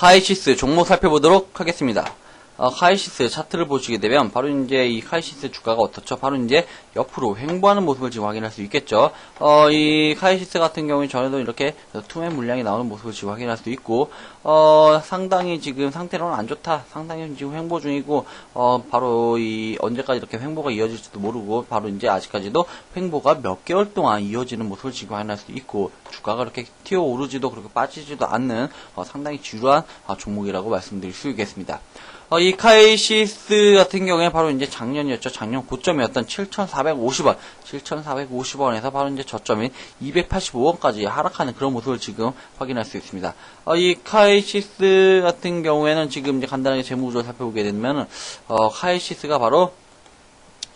카이시스 종목 살펴보도록 하겠습니다. 어, 카이시스 차트를 보시게 되면 바로 이제 이 카이시스 주가가 어떻죠? 바로 이제 옆으로 횡보하는 모습을 지금 확인할 수 있겠죠. 어, 이 카이시스 같은 경우에 전에도 이렇게 투매 물량이 나오는 모습을 지금 확인할 수 있고 어, 상당히 지금 상태로는 안 좋다. 상당히 지금 횡보 중이고 어, 바로 이 언제까지 이렇게 횡보가 이어질지도 모르고 바로 이제 아직까지도 횡보가 몇 개월 동안 이어지는 모습을 지금 확인할 수 있고 주가가 그렇게 튀어 오르지도 그렇게 빠지지도 않는 어, 상당히 지루한 어, 종목이라고 말씀드릴 수 있겠습니다. 어, 이 카이시스 같은 경우에 바로 이제 작년이었죠. 작년 고점이었던 7,450원, 7,450원에서 바로 이제 저점인 285원까지 하락하는 그런 모습을 지금 확인할 수 있습니다. 어, 이 카이시스 같은 경우에는 지금 이제 간단하게 재무구조를 살펴보게 되면, 어, 카이시스가 바로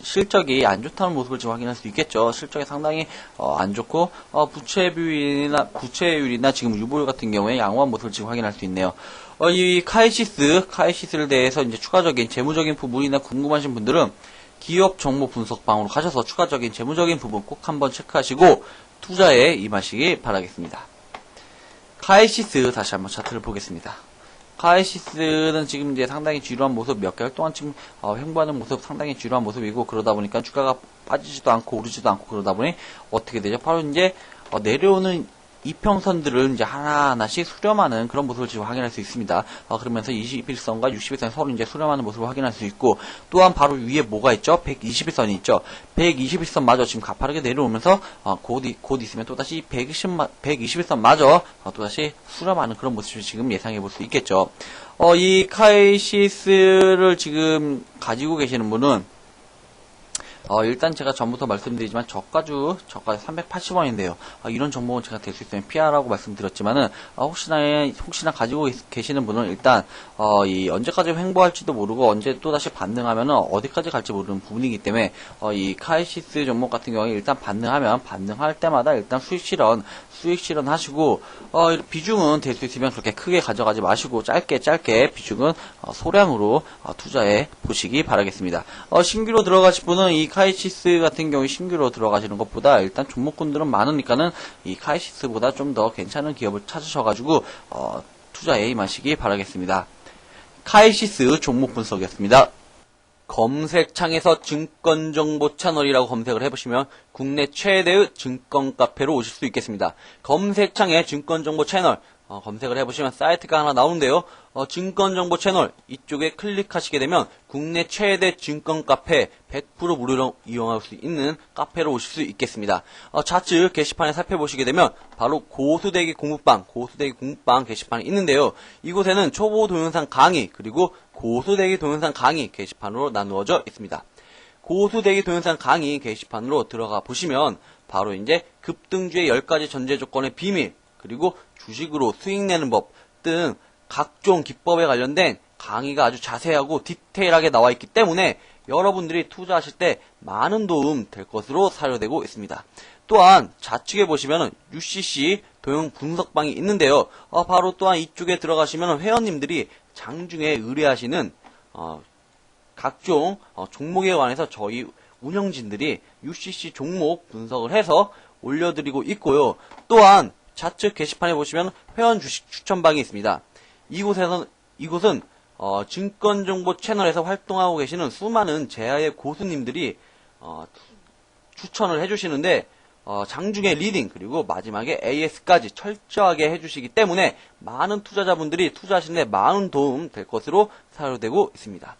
실적이 안 좋다는 모습을 지금 확인할 수 있겠죠. 실적이 상당히 어, 안 좋고 어, 부채비율이나 부채율이나 지금 유보율 같은 경우에 양호한 모습을 지금 확인할 수 있네요. 어, 이 카이시스 카이시스를 대해서 이제 추가적인 재무적인 부분이나 궁금하신 분들은 기업 정보 분석방으로 가셔서 추가적인 재무적인 부분 꼭 한번 체크하시고 투자에 임하시기 바라겠습니다. 카이시스 다시 한번 차트를 보겠습니다. 카이시스는 지금 이제 상당히 지루한 모습 몇 개월 동안 지금 어, 횡보하는 모습 상당히 지루한 모습이고 그러다 보니까 주가가 빠지지도 않고 오르지도 않고 그러다 보니 어떻게 되죠? 바로 이제 어, 내려오는 이평선들을 이제 하나하나씩 수렴하는 그런 모습을 지금 확인할 수 있습니다. 어, 그러면서 21선과 61선 서로 이제 수렴하는 모습을 확인할 수 있고 또한 바로 위에 뭐가 있죠? 121선이 있죠. 121선 마저 지금 가파르게 내려오면서 어, 곧, 이- 곧 있으면 또다시 120, 121선 마저 어, 또다시 수렴하는 그런 모습을 지금 예상해 볼 수 있겠죠. 어, 이 카이시스를 지금 가지고 계시는 분은 어, 일단 제가 전부터 말씀드리지만 저가주 저가 380원인데요. 이런 정보는 제가 될 수 있으면 피하라고 말씀드렸지만은 어, 혹시나 혹시나 가지고 있- 계시는 분은 일단 어, 이 언제까지 횡보할지도 모르고 언제 또 다시 반등하면은 어디까지 갈지 모르는 부분이기 때문에 어, 이 카이시스 종목 같은 경우에 일단 반등하면 반등할 때마다 일단 수익 실현 수익 실현 하시고 어, 비중은 될 수 있으면 그렇게 크게 가져가지 마시고 짧게 짧게 비중은 어, 소량으로 어, 투자해 보시기 바라겠습니다. 어, 신규로 들어가실 분은 이 카이시스 같은 경우에 신규로 들어가시는 것보다 일단 종목군들은 많으니까는 이 카이시스보다 좀 더 괜찮은 기업을 찾으셔가지고 어, 투자에 임하시기 바라겠습니다. 카이시스 종목 분석이었습니다. 검색창에서 증권정보 채널이라고 검색을 해보시면 국내 최대의 증권 카페로 오실 수 있겠습니다. 검색창에 증권정보 채널 어, 검색을 해보시면 사이트가 하나 나오는데요. 어, 증권정보 채널 이쪽에 클릭하시게 되면 국내 최대 증권 카페 100% 무료로 이용할 수 있는 카페로 오실 수 있겠습니다. 어, 좌측 게시판에 살펴보시게 되면 바로 고수대기 공부방, 고수대기 공부방 게시판이 있는데요. 이곳에는 초보 동영상 강의 그리고 고수대기 동영상 강의 게시판으로 나누어져 있습니다. 고수대기 동영상 강의 게시판으로 들어가 보시면 바로 이제 급등주의 10가지 전제 조건의 비밀 그리고 주식으로 수익 내는 법 등 각종 기법에 관련된 강의가 아주 자세하고 디테일하게 나와 있기 때문에 여러분들이 투자하실 때 많은 도움 될 것으로 사료되고 있습니다. 또한 좌측에 보시면 UCC 도형 분석방이 있는데요. 어, 바로 또한 이쪽에 들어가시면 회원님들이 장중에 의뢰하시는 어, 각종 어, 종목에 관해서 저희 운영진들이 UCC 종목 분석을 해서 올려드리고 있고요. 또한 좌측 게시판에 보시면 회원 주식 추천방이 있습니다. 이곳에서 이곳은 어, 증권정보 채널에서 활동하고 계시는 수많은 제아의 고수님들이 어, 추천을 해주시는데 어, 장중에 리딩 그리고 마지막에 AS까지 철저하게 해주시기 때문에 많은 투자자분들이 투자하시는데 많은 도움 될 것으로 사료되고 있습니다.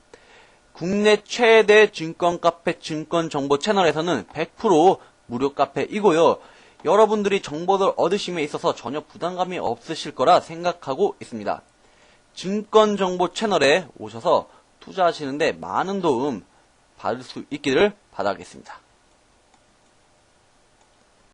국내 최대 증권 카페 증권 정보 채널에서는 100% 무료 카페이고요. 여러분들이 정보를 얻으심에 있어서 전혀 부담감이 없으실 거라 생각하고 있습니다. 증권 정보 채널에 오셔서 투자하시는데 많은 도움 받을 수 있기를 바라겠습니다.